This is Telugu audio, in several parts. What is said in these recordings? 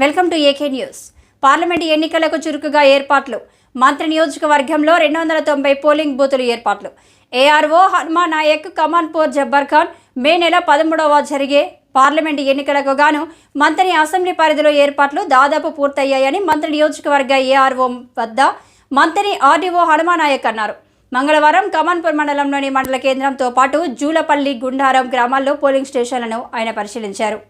Welcome to AK news. Parliament ఎన్నికలకు చురుకుగా ఏర్పాట్లు. మంత్రి నియోజకవర్గంలో రెండు వందల తొంభై పోలింగ్ బూతులు ఏర్పాట్లు. ఏఆర్ఓ హనుమా నాయక్ కమాన్పూర్ జబ్బర్ ఖాన్ మే నెల పదమూడవ జరిగే పార్లమెంట్ ఎన్నికలకు గాను మంత్రి అసెంబ్లీ పరిధిలో ఏర్పాట్లు దాదాపు పూర్తయ్యాయని మంత్రి నియోజకవర్గ ఏఆర్ఓ వద్ద మంత్రి ఆర్డీఓ హనుమా నాయక్ అన్నారు. మంగళవారం కమాన్పూర్ మండలంలోని మండల కేంద్రంతో పాటు జూలపల్లి గుండారం గ్రామాల్లో పోలింగ్ స్టేషన్లను ఆయన పరిశీలించారు.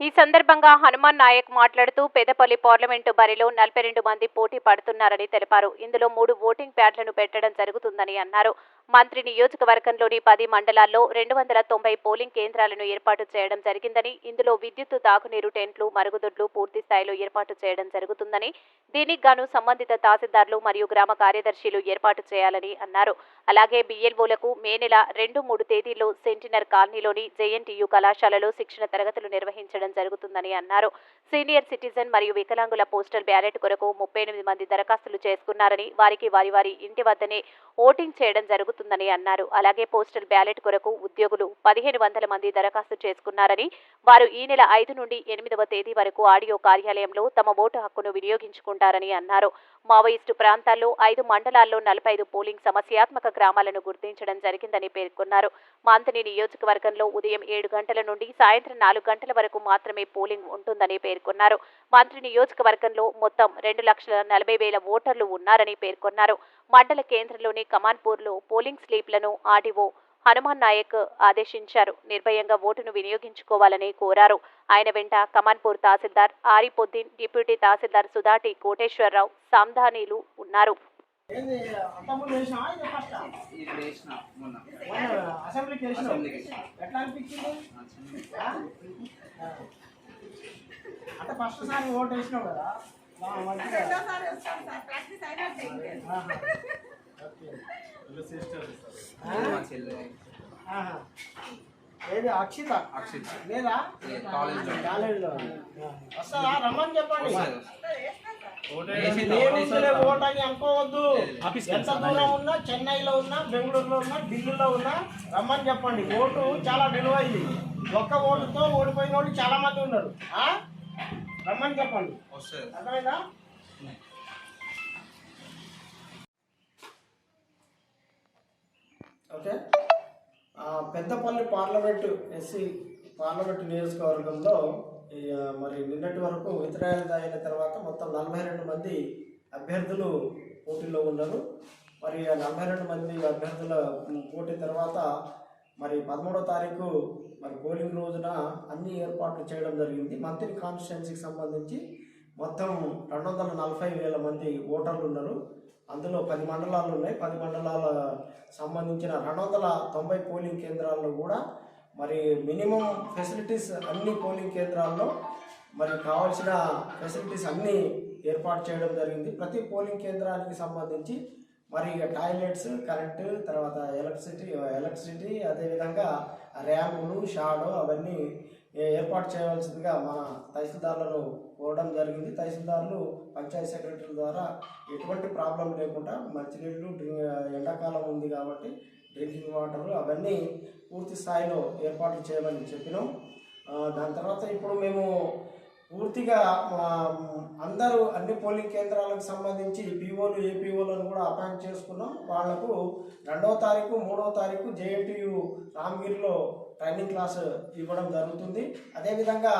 ఈ సందర్భంగా హనుమాన్ నాయక్ మాట్లాడుతూ పెదపల్లి పార్లమెంటు బరిలో నలభై రెండు మంది పోటీ పడుతున్నారని తెలిపారు. ఇందులో మూడు ఓటింగ్ ప్యాడ్లను పెట్టడం జరుగుతుందని అన్నారు. మంత్రి నియోజకవర్గంలోని పది మండలాల్లో రెండు వందల తొంభై పోలింగ్ కేంద్రాలను ఏర్పాటు చేయడం జరిగిందని ఇందులో విద్యుత్ తాగునీరు టెంట్లు మరుగుదొడ్లు పూర్తి స్థాయిలో ఏర్పాటు చేయడం జరుగుతుందని దీనికి గాను సంబంధిత తహసీల్దార్లు మరియు గ్రామ కార్యదర్శులు ఏర్పాటు చేయాలని అన్నారు. అలాగే బిఎల్ఓలకు మే నెల రెండు మూడు తేదీల్లో సెంటినర్ కాలనీలోని జేఎన్టీయు కళాశాలలో శిక్షణ తరగతులు నిర్వహించడం జరుగుతుందని అన్నారు. సీనియర్ సిటిజన్ మరియు వికలాంగుల పోస్టల్ బ్యాలెట్ కొరకు ముప్పై ఎనిమిది మంది దరఖాస్తులు చేసుకున్నారని వారికి వారి వారి ఇంటి వద్దనే ఓటింగ్ చేయడం జరుగుతుందని అన్నారు. అలాగే పోస్టల్ బ్యాలెట్ కొరకు ఉద్యోగులు పదిహేను వందల మంది దరఖాస్తు చేసుకున్నారని వారు ఈ నెల ఐదు నుండి ఎనిమిదవ తేదీ వరకు ఆడియో కార్యాలయంలో తమ ఓటు హక్కును వినియోగించుకుంటారని అన్నారు. మావోయిస్టు ప్రాంతాల్లో ఐదు మండలాల్లో నలభై ఐదు పోలింగ్ సమస్యాత్మక గ్రామాలను గుర్తించడం జరిగిందని పేర్కొన్నారు. మాంతని నియోజకవర్గంలో ఉదయం ఏడు గంటల నుండి సాయంత్రం నాలుగు గంటల వరకు మాత్రమే పోలింగ్ ఉంటుందని పేర్కొన్నారు. మంత్రి నియోజకవర్గంలో మొత్తం రెండు లక్షల నలభై వేల ఓటర్లు ఉన్నారని పేర్కొన్నారు. మండల కేంద్రంలోని కమాన్పూర్లో పోలింగ్ స్లీప్లను ఆర్డీఓ హనుమాన్ నాయక్ ఆదేశించారు. నిర్భయంగా ఓటును వినియోగించుకోవాలని కోరారు. ఆయన వెంట కమాన్పూర్ తహసీల్దార్ ఆరిపొద్దీన్ డిప్యూటీ తహసీల్దార్ సుధాటి కోటేశ్వరరావు సాంధానీలు ఉన్నారు. అసెంబ్లీకి. ఎట్లా అనిపించింది ఆ? ఆ. అంటే ఫస్ట్ సారి ఓటు వేసినావు కదా. ఏది అక్షిత? అక్షిత్. లేదా? కాలేజ్లో. వస్తుందా రమ్మని చెప్పండి. వేసింది, ఏముందిలే ఓటేసి ఓటు అని అనుకోవద్దు. ఎంత దూరం ఉన్నా చెన్నైలో ఉన్నా బెంగళూరులో ఉన్నా ఢిల్లీలో ఉన్నా రమ్మని చెప్పండి. ఓటు చాలా విలువైంది ఒక్క ఓటుతో ఓడిపోయిన వాళ్ళు చాలా మంది ఉన్నారు. ఆ? రమ్మని చెప్పండి. అర్థమైందా? Okay. Peddapalli parliament SC parliament నియోజకవర్గంలో మరి నిన్నటి వరకు విత్డ్రాయల్ అయిన తర్వాత మొత్తం నలభై రెండు మంది అభ్యర్థులు పోటీలో ఉన్నారు. మరి ఆ నలభై రెండు మంది అభ్యర్థుల పోటీ తర్వాత మరి పదమూడో తారీఖు మరి పోలింగ్ రోజున అన్ని ఏర్పాట్లు చేయడం జరిగింది. మంత్రి కాన్స్టిట్యున్సీకి సంబంధించి మొత్తం రెండు వందల నలభై వేల మంది ఓటర్లు ఉన్నారు. అందులో పది మండలాలు ఉన్నాయి. పది మండలాల సంబంధించిన రెండు వందల తొంభై పోలింగ్ కేంద్రాల్లో కూడా మరి మినిమం ఫెసిలిటీస్ అన్ని పోలింగ్ కేంద్రాల్లో మరి కావాల్సిన ఫెసిలిటీస్ అన్నీ ఏర్పాటు చేయడం జరిగింది. ప్రతి పోలింగ్ కేంద్రానికి సంబంధించి మరి టాయిలెట్స్ కరెంటు తర్వాత ఎలక్ట్రిసిటీ ఎలక్ట్రిసిటీ అదేవిధంగా ర్యాంపులు షాడో అవన్నీ ఏర్పాటు చేయవలసిందిగా మన తహసీల్దారులను కోరడం జరిగింది. తహసీల్దారులు పంచాయతీ సెక్రటరీ ద్వారా ఎటువంటి ప్రాబ్లం లేకుండా మంచినీళ్ళు డ్రింక్ ఎండాకాలం ఉంది కాబట్టి డ్రింకింగ్ వాటర్ అవన్నీ పూర్తి స్థాయిలో ఏర్పాట్లు చేయమని చెప్పినాం. దాని తర్వాత ఇప్పుడు మేము పూర్తిగా మా అందరూ అన్ని పోలింగ్ కేంద్రాలకు సంబంధించి పీఓలు ఏపీఓలను కూడా అపాయింట్ చేసుకున్నాం. వాళ్ళకు రెండవ తారీఖు మూడవ తారీఖు జేఎన్టీయు రామగిరిలో ట్రైనింగ్ క్లాస్ ఇవ్వడం జరుగుతుంది. అదేవిధంగా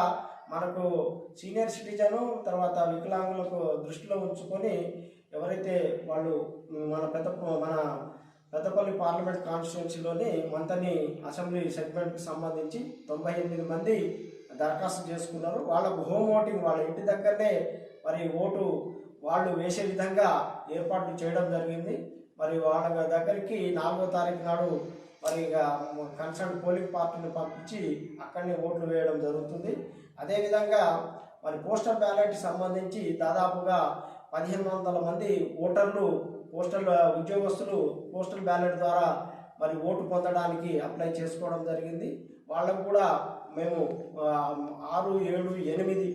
మనకు సీనియర్ సిటిజను తర్వాత వికలాంగులకు దృష్టిలో ఉంచుకొని ఎవరైతే వాళ్ళు మన పెద్ద మన పెద్దపల్లి పార్లమెంట్ కాన్స్టిట్యున్సీలోని మంతని అసెంబ్లీ సెగ్మెంట్కి సంబంధించి తొంభై ఎనిమిది మంది దరఖాస్తు చేసుకున్నారు. వాళ్ళకు హోమ్ ఓటింగ్ వాళ్ళ ఇంటి దగ్గరనే మరి ఓటు వాళ్ళు వేసే విధంగా ఏర్పాట్లు చేయడం జరిగింది. మరి వాళ్ళ దగ్గరికి నాలుగో తారీఖు నాడు మరి ఇక కన్సర్న్ పోలింగ్ పార్టీని పంపించి అక్కడనే ఓట్లు వేయడం జరుగుతుంది. అదేవిధంగా మరి పోస్టల్ బ్యాలెట్ సంబంధించి దాదాపుగా పదిహేను వందల మంది ఓటర్లు పోస్టల్ ఉద్యోగస్తులు పోస్టల్ బ్యాలెట్ ద్వారా మరి ఓటు పొందడానికి అప్లై చేసుకోవడం జరిగింది. వాళ్ళకు కూడా మేము ఆరు ఏడు ఎనిమిది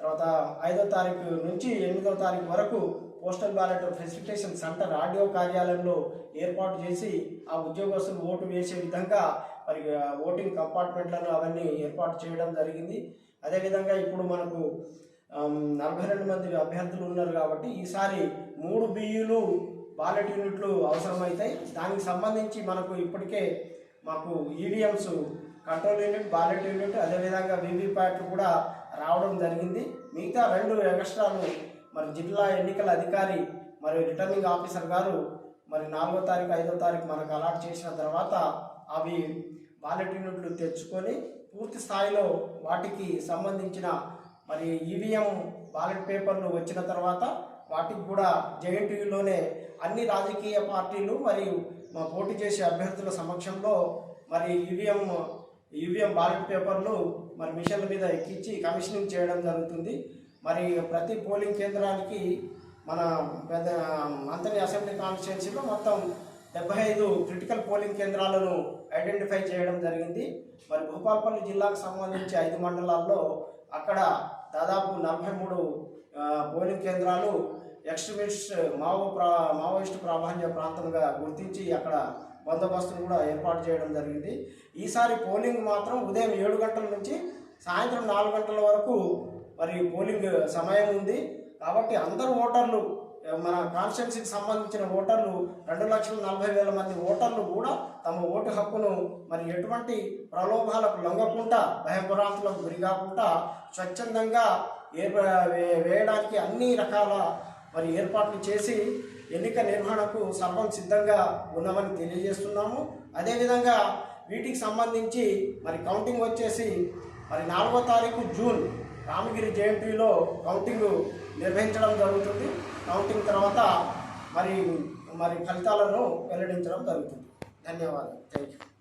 తర్వాత ఐదో తారీఖు నుంచి ఎనిమిదో తారీఖు వరకు postal ballot facilitation centre RDO కార్యాలయంలో ఏర్పాటు చేసి ఆ ఉద్యోగస్తులు ఓటు వేసే విధంగా మరి ఓటింగ్ కంపార్ట్మెంట్లను అవన్నీ ఏర్పాటు చేయడం జరిగింది. అదేవిధంగా ఇప్పుడు మనకు నలభై రెండు మంది అభ్యర్థులు ఉన్నారు కాబట్టి ఈసారి మూడు బియ్యులు బాలెట్ యూనిట్లు అవసరమవుతాయి దానికి సంబంధించి మనకు ఇప్పటికే మాకు EVMs control unit ballot unit అదేవిధంగా వీవీప్యాట్లు కూడా రావడం జరిగింది. మిగతా రెండు ఎక్స్ట్రాలు మరి జిల్లా ఎన్నికల అధికారి మరి రిటర్నింగ్ ఆఫీసర్ గారు మరి నాలుగో తారీఖు ఐదో తారీఖు మనకు అలాట్ చేసిన తర్వాత అవి బాలెట్ యూనిట్లు తెచ్చుకొని పూర్తి స్థాయిలో వాటికి సంబంధించిన మరి ఈవీఎం బాలెట్ పేపర్లు వచ్చిన తర్వాత వాటికి కూడా జేఎన్టీయూలోనే అన్ని రాజకీయ పార్టీలు మరియు మా పోటీ చేసే అభ్యర్థుల సమక్షంలో మరి ఈవీఎం ఈవీఎం బాలెట్ పేపర్లు మరి మిషన్ల మీద ఎక్కించి కమిషనింగ్ చేయడం జరుగుతుంది. మరి ప్రతి పోలింగ్ కేంద్రానికి మన పెద్ద మంత్రి అసెంబ్లీ కాన్స్టిట్యున్సీలో మొత్తం డెబ్బై ఐదు క్రిటికల్ పోలింగ్ కేంద్రాలను ఐడెంటిఫై చేయడం జరిగింది. మరి భూపాలపల్లి జిల్లాకు సంబంధించి ఐదు మండలాల్లో అక్కడ దాదాపు నలభై మూడు పోలింగ్ కేంద్రాలు ఎక్స్ట్రీమిస్ట్ మావో ప్రా మావోయిస్ట్ ప్రాధాన్య ప్రాంతంగా గుర్తించి అక్కడ బందోబస్తును కూడా ఏర్పాటు చేయడం జరిగింది. ఈసారి పోలింగ్ మాత్రం ఉదయం ఏడు గంటల నుంచి సాయంత్రం నాలుగు గంటల వరకు మరి పోలింగ్ సమయం ఉంది. కాబట్టి అందరు ఓటర్లు మన కాన్స్టిట్యున్సీకి సంబంధించిన ఓటర్లు రెండు లక్షల నలభై వేల మంది ఓటర్లు కూడా తమ ఓటు హక్కును మరి ఎటువంటి ప్రలోభాలకు లొంగకుండా భయభ్రాంతులకు గురి కాకుండా స్వచ్ఛందంగా ఏర్ప వే- వేయడానికి అన్ని రకాల మరి ఏర్పాట్లు చేసి ఎన్నిక నిర్వహణకు సర్వం సిద్ధంగా ఉన్నామని తెలియజేస్తున్నాము. అదేవిధంగా వీటికి సంబంధించి మరి కౌంటింగ్ వచ్చేసి మరి నాలుగో తారీఖు జూన్ రామగిరి జయంతిలో కౌంటింగ్ నిర్వహించడం జరుగుతుంది. కౌంటింగ్ తర్వాత మరి మరి ఫలితాలను వెల్లడించడం జరుగుతుంది. ధన్యవాదాలు. Thank you